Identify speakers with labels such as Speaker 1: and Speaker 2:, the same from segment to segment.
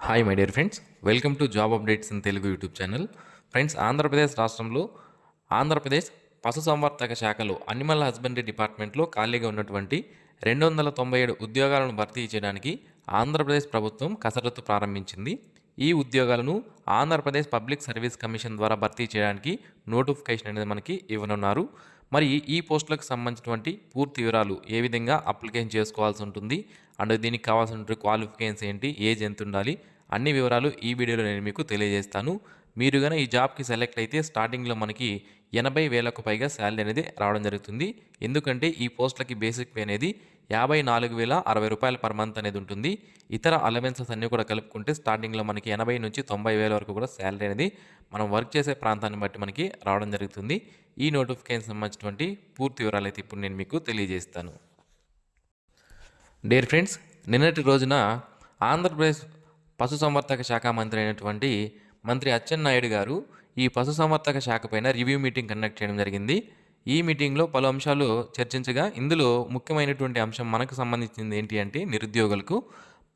Speaker 1: Hi my dear friends welcome to job updates in Telugu YouTube channel friends Andhra Pradesh రాష్ట్రంలో ఆంధ్రప్రదేశ్ పశుసంవర్ధక శాఖలో animal husbandry డిపార్ట్మెంట్లో ఖాళీగా ఉన్నటువంటి రెండు వందల తొంభై ఏడు ఉద్యోగాలను భర్తీ చేయడానికి ఆంధ్రప్రదేశ్ ప్రభుత్వం కసరత్తు ప్రారంభించింది. ఈ ఉద్యోగాలను ఆంధ్రప్రదేశ్ పబ్లిక్ సర్వీస్ కమిషన్ ద్వారా భర్తీ చేయడానికి నోటిఫికేషన్ అనేది మనకి ఇవ్వనున్నారు. మరి ఈ పోస్టులకు సంబంధించినటువంటి పూర్తి వివరాలు ఏ విధంగా అప్లికేషన్ చేసుకోవాల్సి ఉంటుంది? అండ్ దీనికి కావాల్సిన క్వాలిఫికేషన్స్ ఏంటి ఏజ్ ఎంత ఉండాలి అన్ని వివరాలు ఈ వీడియోలో నేను మీకు తెలియజేస్తాను. మీరు కానీ ఈ జాబ్కి సెలెక్ట్ అయితే స్టార్టింగ్లో మనకి ఎనభై వేలకు పైగా శాలరీ అనేది రావడం జరుగుతుంది. ఎందుకంటే ఈ పోస్టులకి బేసిక్ పే అనేది యాభై నాలుగు వేల అరవై రూపాయలు పర్ మంత్ అనేది ఉంటుంది. ఇతర అలవెన్సెస్ అన్నీ కూడా కలుపుకుంటే స్టార్టింగ్లో మనకి ఎనభై నుంచి తొంభై వేల వరకు కూడా శాలరీ అనేది మనం వర్క్ చేసే ప్రాంతాన్ని బట్టి మనకి రావడం జరుగుతుంది. ఈ నోటిఫికేషన్ సంబంధించినటువంటి పూర్తి వివరాలు అయితే ఇప్పుడు నేను మీకు తెలియజేస్తాను. డేర్ ఫ్రెండ్స్ నిన్నటి రోజున ఆంధ్రప్రదేశ్ పశుసంవర్ధక శాఖ మంత్రి అయినటువంటి మంత్రి అచ్చెన్నాయుడు గారు ఈ పశుసంవర్ధక శాఖ పైన రివ్యూ మీటింగ్ కండక్ట్ చేయడం జరిగింది. ఈ మీటింగ్లో పలు అంశాలు చర్చించగా ఇందులో ముఖ్యమైనటువంటి అంశం మనకు సంబంధించింది ఏంటి అంటే నిరుద్యోగులకు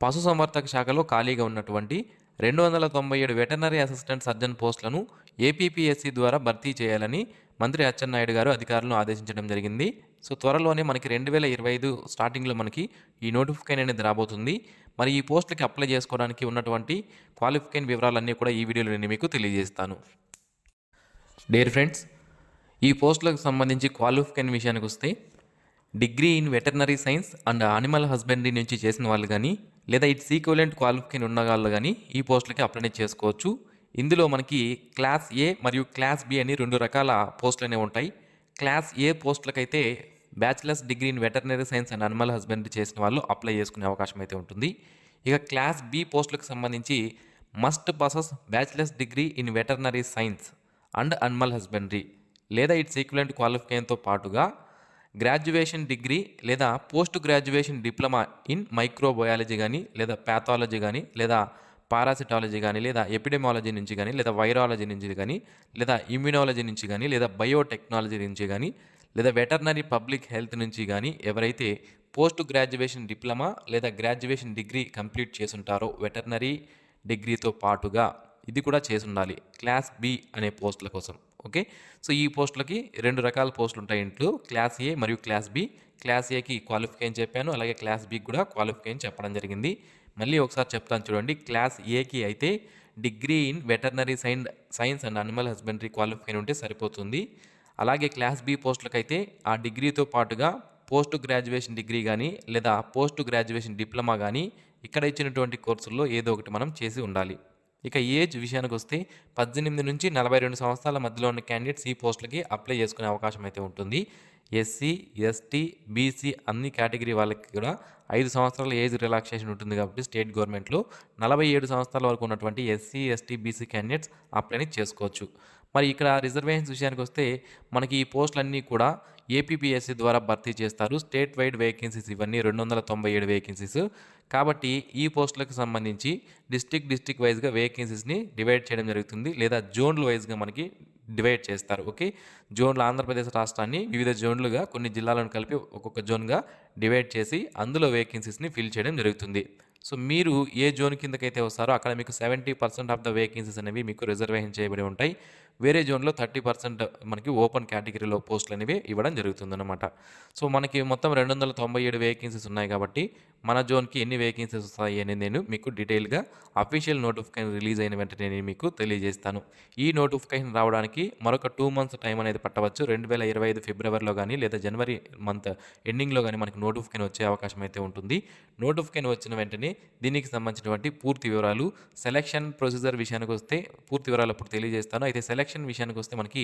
Speaker 1: పశుసంవర్ధక శాఖలో ఖాళీగా ఉన్నటువంటి రెండు వందల తొంభై ఏడు వెటర్నరీ అసిస్టెంట్ సర్జన్ పోస్టులను ఏపీపీఎస్సీ ద్వారా భర్తీ చేయాలని మంత్రి అచ్చెన్నాయుడు గారు అధికారులను ఆదేశించడం జరిగింది. సో త్వరలోనే మనకి రెండు వేల ఇరవై ఐదు స్టార్టింగ్లో మనకి ఈ నోటిఫికేషన్ అనేది రాబోతుంది. మరి ఈ పోస్టులకి అప్లై చేసుకోవడానికి ఉన్నటువంటి క్వాలిఫికేషన్ వివరాలన్నీ కూడా ఈ వీడియోలో నేను మీకు తెలియజేస్తాను. డేర్ ఫ్రెండ్స్ ఈ పోస్టులకు సంబంధించి క్వాలిఫికేషన్ విషయానికి వస్తే degree in veterinary science and animal husbandry నుంచి చేసిన వాళ్ళు కానీ లేదా ఇట్స్ ఈక్వలెంట్ క్వాలిఫికేషన్ ఉన్న వాళ్ళు కానీ ఈ పోస్టులకి అప్లై చేసుకోవచ్చు. ఇందులో మనకి క్లాస్ ఏ మరియు క్లాస్ బి అని రెండు రకాల పోస్టులు అనేవి ఉంటాయి. Class A పోస్టులకైతే bachelor's degree in veterinary science and animal husbandry చేసిన వాళ్ళు అప్లై చేసుకునే అవకాశం అయితే ఉంటుంది. ఇక క్లాస్ బి పోస్టులకు సంబంధించి must passes bachelor's degree in veterinary science and animal husbandry లేదా ఇట్స్ ఈక్వలెంట్ క్వాలిఫికేషన్తో పాటుగా గ్రాడ్యుయేషన్ డిగ్రీ లేదా post graduation diploma in microbiology కానీ లేదా ప్యాథాలజీ కానీ లేదా పారాసిటాలజీ కానీ లేదా ఎపిడెమాలజీ నుంచి కానీ లేదా వైరాలజీ నుంచి కానీ లేదా ఇమ్యూనాలజీ నుంచి కానీ లేదా బయోటెక్నాలజీ నుంచి కానీ లేదా వెటర్నరీ పబ్లిక్ హెల్త్ నుంచి కానీ ఎవరైతే పోస్ట్ గ్రాడ్యుయేషన్ డిప్లొమా లేదా గ్రాడ్యుయేషన్ డిగ్రీ కంప్లీట్ చేసుంటారో వెటర్నరీ డిగ్రీతో పాటుగా ఇది కూడా చేసి ఉండాలి క్లాస్ బి అనే పోస్టుల కోసం. ఓకే? సో ఈ పోస్టులకి రెండు రకాల పోస్టులు ఉంటాయి. ఇంట్లో క్లాస్ ఏ మరియు క్లాస్ బి. క్లాస్ ఏకి క్వాలిఫికేషన్ చెప్పాను. అలాగే క్లాస్ బికి కూడా క్వాలిఫికేషన్ చెప్పడం జరిగింది. మళ్ళీ ఒకసారి చెప్తాను చూడండి. క్లాస్ ఏకి అయితే degree in veterinary sign science and animal husbandry క్వాలిఫైన్ ఉంటే సరిపోతుంది. అలాగే క్లాస్ బి పోస్టులకైతే ఆ డిగ్రీతో పాటుగా పోస్ట్ గ్రాడ్యుయేషన్ డిగ్రీ కానీ లేదా పోస్ట్ గ్రాడ్యుయేషన్ డిప్లొమా కానీ ఇక్కడ ఇచ్చినటువంటి కోర్సుల్లో ఏదో ఒకటి మనం చేసి ఉండాలి. ఇక ఏజ్ విషయానికి వస్తే పద్దెనిమిది నుంచి నలభై రెండు సంవత్సరాల మధ్యలో ఉన్న క్యాండిడేట్స్ ఈ పోస్టులకి అప్లై చేసుకునే అవకాశం అయితే ఉంటుంది. ఎస్సీ ఎస్టీ బీసీ అన్ని కేటగిరీ వాళ్ళకి కూడా ఐదు సంవత్సరాల ఏజ్ రిలాక్సేషన్ ఉంటుంది కాబట్టి స్టేట్ గవర్నమెంట్లో నలభై ఏడు సంవత్సరాల వరకు ఉన్నటువంటి ఎస్సీ ఎస్టీ బీసీ క్యాండిడేట్స్ అప్లైని చేసుకోవచ్చు. మరి ఇక్కడ రిజర్వేషన్స్ విషయానికి వస్తే మనకి ఈ పోస్టులన్నీ కూడా ఏపీపీఎస్సీ ద్వారా భర్తీ చేస్తారు. స్టేట్ వైడ్ వేకెన్సీస్ ఇవన్నీ రెండు వందల తొంభై ఏడు వేకెన్సీస్ కాబట్టి ఈ పోస్టులకు సంబంధించి డిస్టిక్ డిస్టిక్ వైజ్గా వేకెన్సీస్ని డివైడ్ చేయడం జరుగుతుంది. లేదా జోన్ల వైజ్గా మనకి డివైడ్ చేస్తారు. ఓకే? జోన్లు ఆంధ్రప్రదేశ్ రాష్ట్రాన్ని వివిధ జోన్లుగా కొన్ని జిల్లాలను కలిపి ఒక్కొక్క జోన్గా డివైడ్ చేసి అందులో వేకెన్సీస్ని ఫిల్ చేయడం జరుగుతుంది. సో మీరు ఏ జోన్ కిందకైతే వస్తారో అక్కడ మీకు seventy percent of the vacancies అనేవి మీకు రిజర్వేషన్ చేయబడి ఉంటాయి. వేరే జోన్లో థర్టీ పర్సెంట్ మనకి ఓపెన్ కేటగిరీలో పోస్టులు అనేవి ఇవ్వడం జరుగుతుందన్నమాట. సో మనకి మొత్తం రెండు వందల తొంభై ఏడు వేకెన్సీస్ ఉన్నాయి కాబట్టి మన జోన్కి ఎన్ని వేకెన్సీస్ వస్తాయి అనేది నేను మీకు డీటెయిల్గా అఫీషియల్ నోటిఫికేషన్ రిలీజ్ అయిన వెంటనే నేను మీకు తెలియజేస్తాను. ఈ నోటిఫికేషన్ రావడానికి మరొక టూ మంత్స్ టైం అనేది పట్టవచ్చు. రెండు వేల ఇరవై ఐదు ఫిబ్రవరిలో కానీ లేదా జనవరి మంత్ ఎండింగ్లో కానీ మనకి నోటిఫికేషన్ వచ్చే అవకాశం అయితే ఉంటుంది. నోటిఫికేషన్ వచ్చిన వెంటనే దీనికి సంబంధించినటువంటి పూర్తి వివరాలు సెలక్షన్ ప్రొసీజర్ విషయానికి వస్తే పూర్తి వివరాలు అప్పుడు తెలియజేస్తాను. అయితే సెలక్షన్ విషయానికి వస్తే మనకి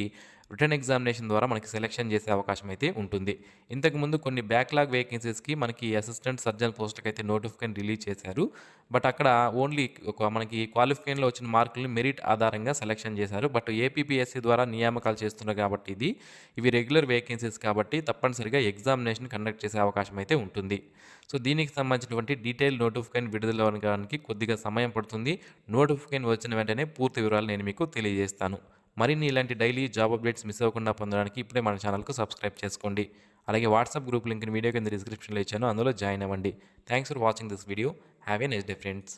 Speaker 1: రిటర్న్ ఎగ్జామినేషన్ ద్వారా మనకి సెలక్షన్ చేసే అవకాశం అయితే ఉంటుంది. ఇంతకుముందు కొన్ని బ్యాక్లాగ్ వేకెన్సీస్కి మనకి అసిస్టెంట్ సర్జన్ పోస్ట్కి అయితే నోటిఫికేషన్ రిలీజ్ చేశారు. బట్ అక్కడ ఓన్లీ ఒక మనకి క్వాలిఫికేషన్లో వచ్చిన మార్కులు మెరిట్ ఆధారంగా సెలక్షన్ చేశారు. బట్ ఏపీపీఎస్సీ ద్వారా నియామకాలు చేస్తున్నారు కాబట్టి ఇది ఇవి రెగ్యులర్ వేకెన్సీస్ కాబట్టి తప్పనిసరిగా ఎగ్జామినేషన్ కండక్ట్ చేసే అవకాశం అయితే ఉంటుంది. సో దీనికి సంబంధించినటువంటి డీటెయిల్ నోటిఫికేషన్ విడుదల అవడానికి కొద్దిగా సమయం పడుతుంది. నోటిఫికేషన్ వచ్చిన వెంటనే పూర్తి వివరాలు నేను మీకు తెలియజేస్తాను. మరిన్ని ఇలాంటి డైలీ జాబ్ అప్డేట్స్ మిస్ అవ్వకుండా పొందడానికి ఇప్పుడే మన ఛానల్కు సబ్స్క్రైబ్ చేసుకోండి. అలాగే వాట్సాప్ గ్రూప్ లింక్ని వీడియో కింద డిస్క్రిప్షన్లో ఇచ్చాను అందులో జాయిన్ అవ్వండి. Thanks for watching this video have a next day friends